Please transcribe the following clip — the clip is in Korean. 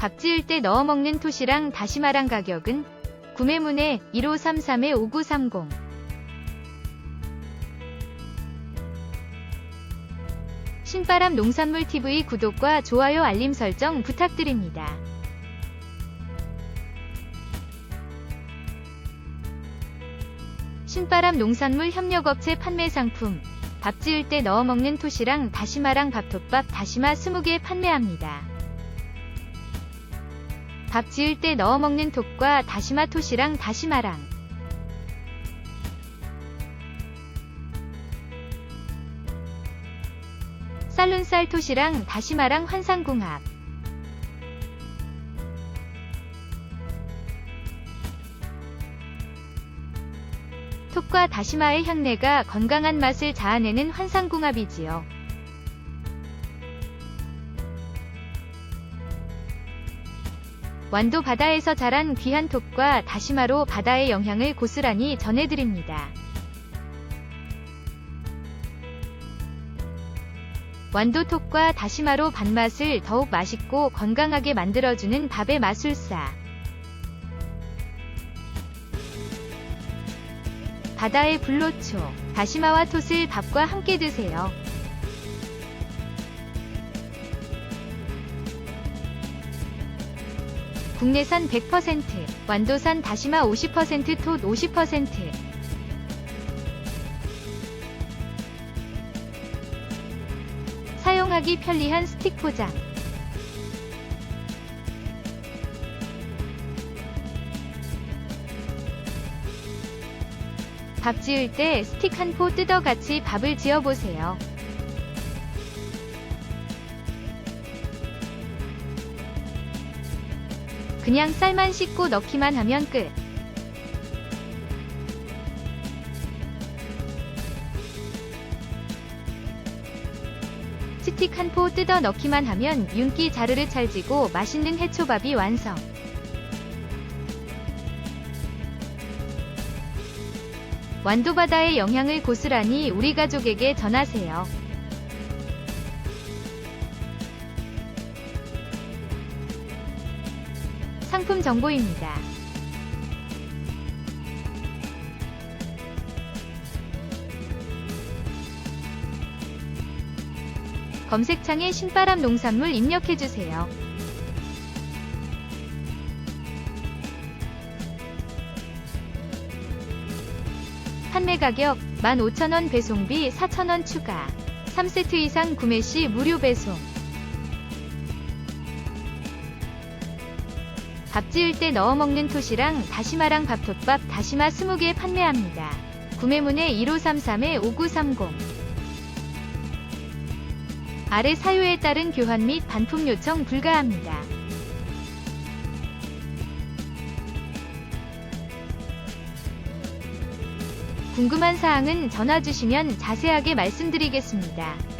밥 지을 때 넣어 먹는 토시랑 다시마랑 가격은 구매문의 1533-5930 신바람 농산물 TV 구독과 좋아요 알림 설정 부탁드립니다. 신바람 농산물 협력업체 판매 상품 밥 지을 때 넣어 먹는 토시랑 다시마랑 밥톱밥 다시마 20개 판매합니다. 밥 지을 때 넣어 먹는 톱과 다시마 토시랑 다시마랑 쌀룬쌀 토시랑 다시마랑 환상궁합 톱과 다시마의 향내가 건강한 맛을 자아내는 환상궁합이지요. 완도 바다에서 자란 귀한 톱과 다시마로 바다의 영향을 고스란히 전해드립니다. 완도 톱과 다시마로 밥맛을 더욱 맛있고 건강하게 만들어주는 밥의 마술사. 바다의 불로초, 다시마와 톳을 밥과 함께 드세요. 국내산 100%, 완도산 다시마 50%, 톳 50%. 사용하기 편리한 스틱 포장. 밥 지을 때 스틱 한 포 뜯어 같이 밥을 지어 보세요. 그냥 쌀만 씻고 넣기만 하면 끝. 스틱 한 포 뜯어 넣기만 하면 윤기 자르르 찰지고 맛있는 해초밥이 완성. 완도바다의 영향을 고스란히 우리 가족에게 전하세요. 상품 정보입니다. 검색창에 신바람 농산물 입력해주세요. 판매 가격 15,000원 배송비 4,000원 추가 3세트 이상 구매 시 무료 배송 밥 지을 때 넣어 먹는 토시랑 다시마랑 밥톱밥 다시마 20개 판매합니다. 구매문의 1533-5930 아래 사유에 따른 교환 및 반품 요청 불가합니다. 궁금한 사항은 전화 주시면 자세하게 말씀드리겠습니다.